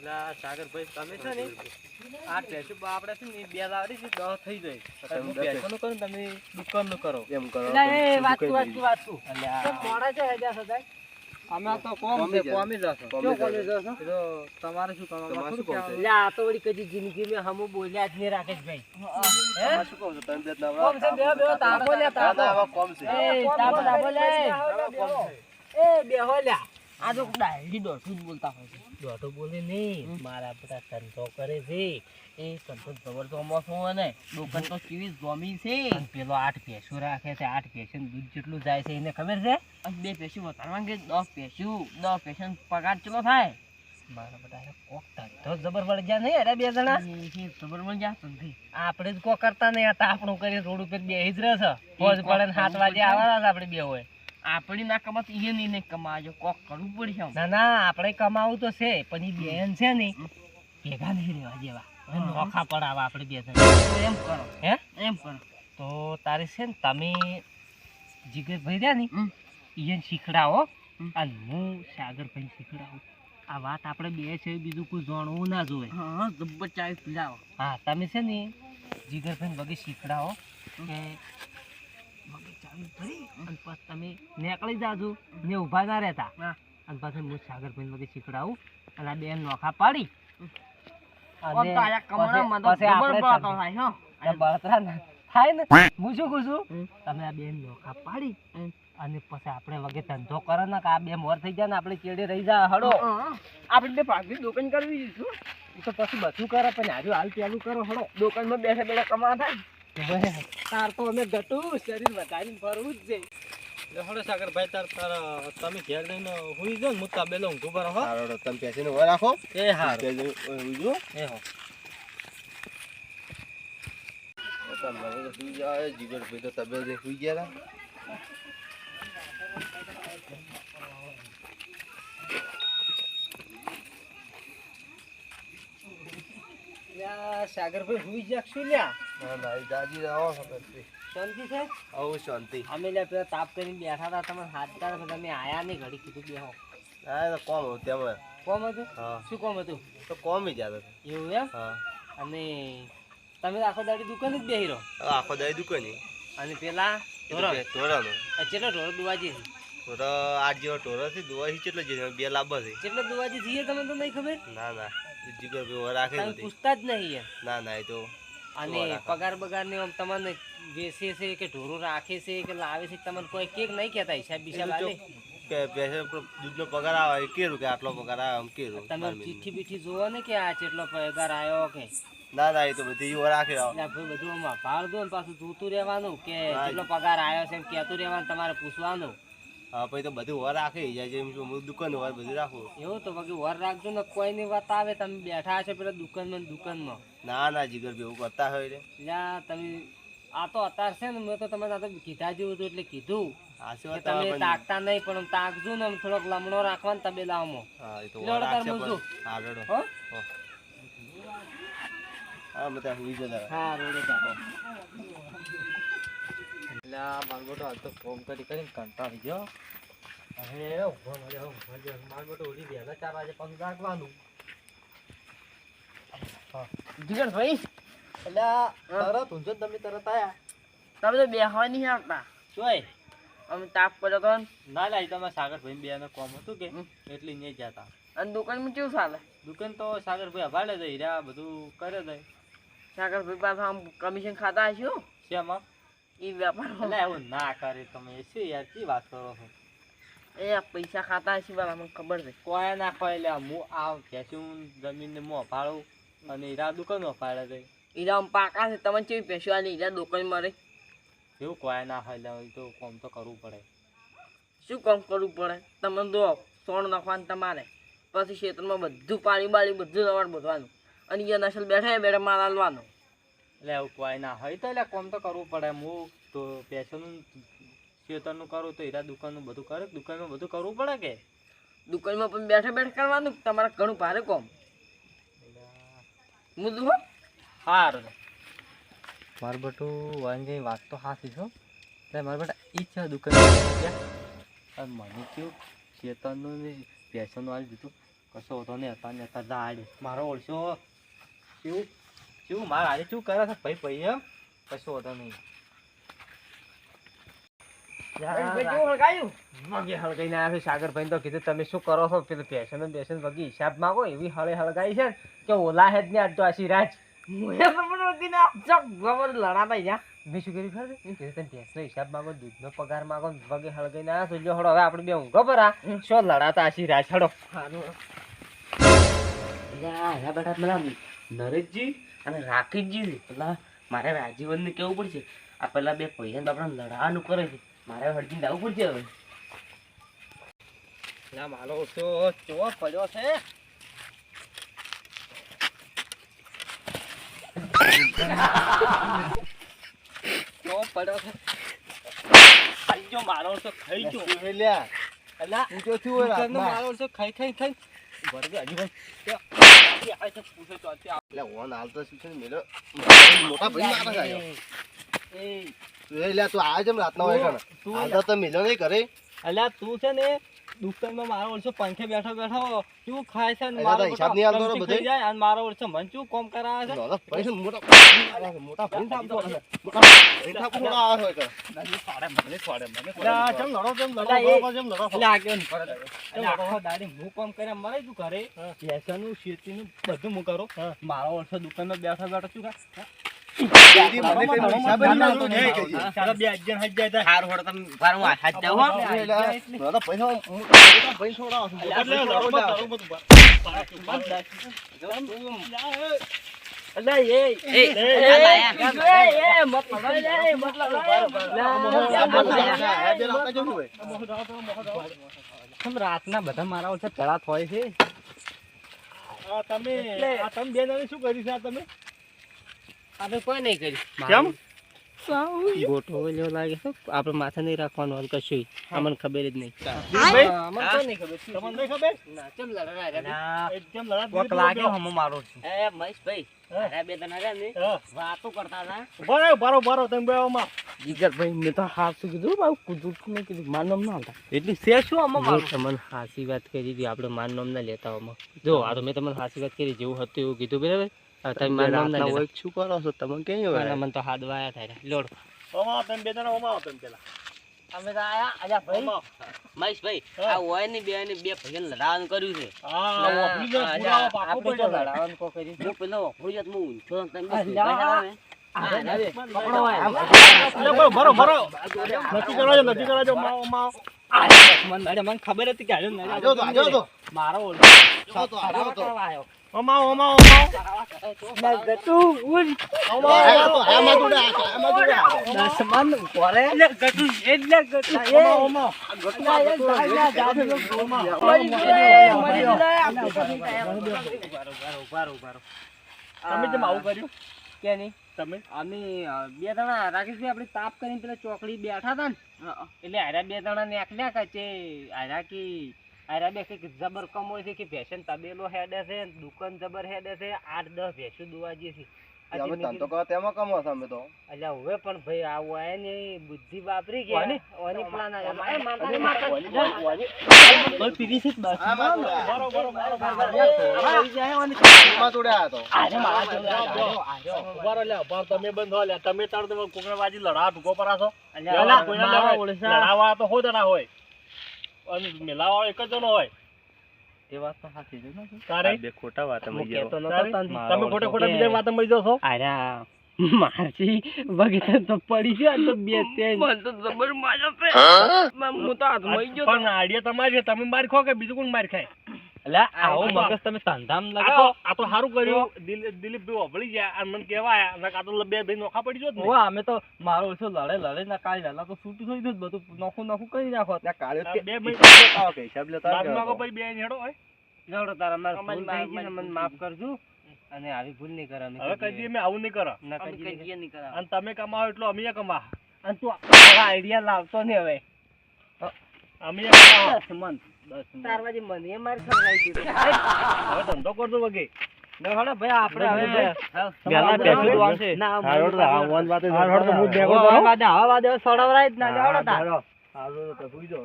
એટલે સાગરભાઈ તમે છે ને આ ભેંસો આપણે છે ને બે લાવડી છે દહ થઈ જાય. હું ભેંસોનું કરું તમે દુકાનનું કરો. એમ કરો એટલે વાતું વાતું વાતું એટલે મોડા છે હજા સદાય. અમે તો કોમ છે કોમી જશો. કોમી કેવો જાય. કોલેજ છો એ તો તમારે શું કરવાનું તમારે શું કામ એટલે આ તો વળી કદી જિંદગી મેં હમુ બોલ્યા જ નહીં રાકેશ ભાઈ. હે? શું કહો છો? તમે બે નવરા? કોમ છે બે બે તાપો લ્યા ના, ના, તાપો આમાં કોમ છે. એ. તાપો તાપો લે એ બેહો લ્યા. આ તો ડાયરી દોઢું બોલતા હોય છે. દોઢું બોલે નહીં. મારા બધા ધંધો કરે છે. એ ધંધો જબરદસ્ત હોય ને દુકાન તો કેવી જોમી છે. પેલો આઠ ભેંસો રાખે છે આઠ ભેંસું દૂધ જેટલું જાય છે એને ખબર છે? બે ભેંસું વધારે કે દસ ભેંસું દસ ભેંસન પગાર ચલો થાય? મારા બધા કોક ધંધો જબર વળી ગયા નહીં અરે બે જણા? જબર વળી ગયા આપણે જ કોક કરતા નહીં હતા આપણું કરી રોડ ઉપર બેહી જ રહે છે ફોજ પડે સાત વાગે આવવાના આપણે બે હોય. આપણી ના કમાત ઈ નહીં કમાજો કોક કરવું પડશે ના ના આપણે કમાવું તો છે પણ એ બેન છે ને ભેગા નહીં રહેવા જેવા. નોખા પડાવા આપણે બે જણ. એમ કરો. હે? એમ કરો. તો તારે છે ને તમે જીગરભાઈ રહ્યા ને એને શીખડાવો. અને હું સાગરભાઈ શીખડાવું. આ વાત આપણે બે છે બીજું કોઈ જાણવું ના જોવે. હા ગબ્બર ચાવી પીલાવો હા તમે છે ને જીગરભાઈ વગર શીખડાવો કે અને પછી તમે નીકળી જાજો ને ઊભા ના રહેતા. અને પછી હું સાગરભાઈ વગર શીખડાવું અને આ બેન નોખા પાડી. ઓમ તો આયા કમરામાં તો પછી જબર આપણે બળતરા થાય હો. આ બળતરા ના થાય ને? હું શું કહું છું? તમે આ બેન નોખા પાડી અને પછી આપણે વગર ધંધો કરો ને કે આ બે મોર થઈ જાય ને આપણે ચેડે રહી જાય હડો આપડે આપણે બે ભાગની દુકાન કરવી છું તો પછી બધું કરે પણ હાજુ હાલ ચાલુ કરો હડો દુકાનમાં બેઠા બેઠા કમા થાય. તાર તો અમે ઘટું શરીર વધારીને ફરવું જ છે. એટલે સાગરભાઈ તાર તાર તમે ઘેર જઈને હુઈ હું તબેલો ઊંઘું હો. હારો. તમે પેસીને ઊભા રાખો. એ હારું. પેસીને ઊભી એ હો. જીગરભાઈ તો તબેલે સુઈ ગયા સાગરભાઈ હુઈ જાગશું લ્યા. ના, ના, એ રહો. શાંતિ છે? આવું શાંતિ. અમે પેલા તાપ કરીને બેઠા હતા તમે હાથ તાર તમે આયા નહીં ઘડી કીધું બેહો. હા તો કોમ હતું તેમાં. કોમ હતું? હા. શું કોમ હતું? તો કોમ ય જ્યાં એવું એમ? હા. અને તમે આખો દાડી દુકાન જ બેહી રહો. આખો દાડી દુકાને. અને પેલા ઢોરો. ઢોરાનો. આ ચેટલો ઢોરો દુવાજી છે? આઠ જેવો ઢોરો છે દોવા છે કેટલો છે બે લાંબા છે. ચેટલો દુવાજી છીએ તમને તો નહીં ખબર? ના ના રાખે પૂછતા જ નહીં ના ના એ તો અને પગાર બગાર ને આમ તમને વેચે છે કે ઢોરો રાખે છે કે લાવે છે તમને કોઈ કેક નહીં કહેતા હિસાબ બિસાબ આલે કે પૈસા દૂધનો પગાર આવે કેરું કે આટલો પગાર આવે આમ કેરું? તમે ચીઠી. બીઠી જોવો ને કે આ જેટલો પગાર આવ્યો કે? ના ના એ તો બધી રાખે બધું આમાં ભાળ દો ને પાછું જોતું રહેવાનું કે. કેટલો પગાર આવ્યો છે એમ કહેતું રહેવાનું તમારે પૂછવાનું. પછી તો બધું વર રાખે જાય જેમ હું દુકાન વર બધું રાખું. એવું તો બાકી વર રાખજો ને કોઈની વાત આવે તમે બેઠા છો પેલા દુકાનમાં ને દુકાનમાં. ના ના જીગર એવું કરતા હોય રે. જ્યાં તમે આ તો અત્યારે છે ને મેં તો તમે આ તો કીધા જેવું હતું એટલે કીધું. તમે તાકતા નહીં પણ તાકજો ને થોડોક લમણો રાખવા ને તમે હા રેડો હો? રોડે ચાલો એટલે આ માલબોટો હાલ તો ફોન કરી કરીને કંટાળી ગયો. હવે ઊભો ઉડી વહેલા ચાર વાગે પગ રાખવાનું જીગર ભાઈ? એટલે તરત ઊંઝો તમે તરત આયા. તમે તો બેહવા નહીં આવતા. શું અમે તાપ પડ્યો તો ના. લા તમે સાગરભાઈ બે કોમ હતું કે. એટલે નહીં જતા. અને દુકાનમાં કેવું ચાલે? દુકાન તો સાગરભાઈ હવાલે દઈ રહ્યા બધું કરે દઈ સાગરભાઈ પાસે આમ કમિશન ખાતા હશું? શેમાં? એ વેપાર એવું ના કરે તમે શું યાર શી વાત કરો છો? એ પૈસા ખાતા હશે બાબા મને ખબર છે. કોઈ ના કોઈ એટલે હું આ ભેંસું જમીનને અફાળું અને હીરા દુકાન અફાળે દઈ હીરા પાકા છે તમને કેવી પૈસા આલી? હીરા રહી એવું કોઈ ના હોય એ તો કોમ તો કરવું પડે. શું કામ કરવું પડે? તમે દો સોણ નાખવાનું તમારે. પછી ખેતરમાં બધું પાણી બાળી બધું રવાડ બધવાનું. અને એ નસલ બેઠા બેઠા માલ હાલવાનો એટલે એવું કોઈ ના હોય તો એટલે કોમ તો કરવું પડે. હું તો પેશનનું ખેતરનું કરું તો હીરા દુકાનનું બધું કરે? દુકાનમાં બધું કરવું પડે કે? દુકાનમાં પણ બેઠા બેઠા કરવાનું તમારે ઘણું ભારે કોમ. મુદ્દું હો. સારું મારું બટું વાંજે વાત તો હાથી છો એટલે મારા બેટા ઈચ્છા દુકાન અને મને કેવું ખેતરનું ને પેશનનું આવી દીધું કશો હતો ને હતા ને હતા દાડ મારો ઓળશો. શું શું મારા આજે શું કરે છે? ભાઈ ભાઈ એમ? કશો હતો નહીં મગે હળગાઈને આવ્યા છે સાગરભાઈ તો કીધું તમે શું કરો છો? પેલું પેશન બેસન વગી હિસાબ માંગો એવી હળે હળગાઈ છે કે ઓલા હે જ ને આજ તો આશી રાજ મેં શું કર્યું ખબર તમે ભેંસનો હિસાબ માંગો દૂધનો પગાર માંગો ને વગે હળગાઈને આવ્યા છો. જો હળો હવે આપણે બે ઊંઘો પર આ. શું લડાતા આશી રાજ હળો. નરેશજી અને રાકેશજી પેલા મારે રાજીવનને કેવું પડશે? આ પેલા બે પૈસા તો આપણે લડાવાનું કરે છે. મારે હળજીને જવું પડશે હવે. ના મારો ઓછો ચોર પડ્યો છે. ચોર પડ્યો છે. ખાઈ ગયો મારો ઓછો ખાઈ ગયો. શું અલા તો? મારો. ઓછો ખાઈ ખાઈ ખાઈ. મોટા ભાઈ મારા ગાયો. એ તું આવે છે રાતના હોય તું હાલ તો તમે નહીં ઘરે. અલ્યા તું છે ને દુકાનમાં મારો ઓળસો પંખે બેઠો બેઠો શું ખાય છે ને મારો હિસાબ નહીં આલતો બધે? જાય અને મારો ઓળસો મને શું કોમ કરાવે છે? મોટા થાપતો મોટા ચમ લડો, ચમ લડો, ચમ લડો. દાડી હું કામ કર્યા મરે તું ઘરે. ભેંસોનું, શેતીનું બધું હું કરું. મારો ઓળસો દુકાનમાં બેઠો બેઠો શું ખા? આલતો ને, રાતના બધા મારા ઓછા તળાત થાય છે. તમે તમે બે જણ શું કર્યું છે તમે? આપણે કોઈ નહીં કર્યું કેમ? ગોઠવો જેવો લાગે છે. આપણે માથે નહીં રાખવાનું કશું. અમને ખબર જ નહીં. અમને ખબર. તમને ખબર? ના, ચમ લડવા એકદમ લડાત લાગે હમો મારો છું. એ મહેશભાઈ બે ને વાતો કરતા હતા. બરો બરો બરો તમે બે આમાં જીગરભાઈ મેં તો હાસું કીધું મારું કુદું મેં કીધું માર ના આવતા એટલી શું આમાં તમને હાસી વાત કરી હતી આપણે માર નામ ના લેતા આમાં. જો આ તો મેં તમને હાસી વાત કરી જેવું હતું એવું કીધું બરાબર? તમે માર નામ ના હોય શું કરો છો? તમે ક્યાં હોય મને તો હાથ વાયા થાય લોડ. આમાં તમે બે જણા આમાં તમે પેલા. અમે તો આયા અલ્યા ભાઈ. આમાં. મહેશભાઈ આ હોય ને બે ને બે ભાઈને લડાવાનું કર્યું છે. લડાવાનું કોઈ કર્યું. હું પેલો વાપરું જાત, હું ઊંચો તમે બે તો તો અમાવો અમાવો અમાવો જોડે આ. અમાવો તમે જેમ આવું કર્યું કે નહીં? તમે અમે બે જણા રાકેશભાઈ આપણે તાપ કરીને પેલા ચોકડી બેઠા હતા ને એટલે હારા બે જણા ને એકલ્યા કે હારા કે હારા બે કંઈક જબર કમોય છે કે ભેસન તબેલો હેડે છે દુકાન જબર હેડે છે આઠ દસ ભેસું દોવા જઈએ છે. અમે મેં ધંધો કીધું, તેમાં કમો છો અમે તો. અલ્યા હવે પણ ભાઈ આ હોય ને બુદ્ધિ વાપરી ગયા. કોની? ઓની પ્લાન આ- એ માતા- બસ પીરી છે બસ. આયામાં જોડે બરો બરો બરો બરો આયામાં જોડે આ તો ઊભા રહો લ્યા, ઊભા રહો, તમે બંધ હો લ્યા. તમે તાર તો કોકને બાજી લડા ભૂકો અલ્યા, કોઈને લડાવા- તો હોય. અને મેલાવાળો એક જ જણો હોય. એ વાત તો સાચી છે તારે? બે ખોટા વાત હું કહેતો નતો તારે? તમે ખોટા ખોટા બીજા વાતો મળી જશો? મારથી બગીચા તો પડી છે તો બે ત્રણ. મને તો જબર માર્યો પે હું? તો હાથમાં આવી ગયો પણ આઈડિયા તમારી છે. તમે માર ખો કે બીજું કોણ માર ખાય? એટલે આવો મગજ તમે સંધામ લગાવો. આ તો સારું કર્યું. દિલીપ દિલીપભાઈ વભળી ગયા અને મને કહેવાય અને આ તો બે ભાઈ નોખા પડી જોત ને. અમે તો મારો ઓછો લડે લડે ના કાઢી વહેલા તો છૂટું થઈ ગયું બધું નોખું નોખું કરી નાખો. ત્યાં કાલે બે ભાઈ આવો કે હિસાબ લેતા માંગો આવ્યો. બે હેડો હોય. લડો તારા મારે ભૂલ થઈ ગઈ ને મને માફ કરજો. અને આવી ભૂલ નહીં કરવાની હવે કદી અમે આવું નહીં કરો. ના કદી નહીં કરાવ અને તમે કમાવો એટલો અમે કમા અને તું આઈડિયા લાવતો ને હવે. અમે દસ મન તાર બાજુ મને એ ખવડાવી દીધું હવે ધંધો કરતો વગે હળો ભાઈ આપણે હવે વહેલા બેઠું જ. ના હારો તો આ વાતે હારો તો હું જ વાદે આવા સડવરાય જ ના જાવડો તાર તો ભૂઈ.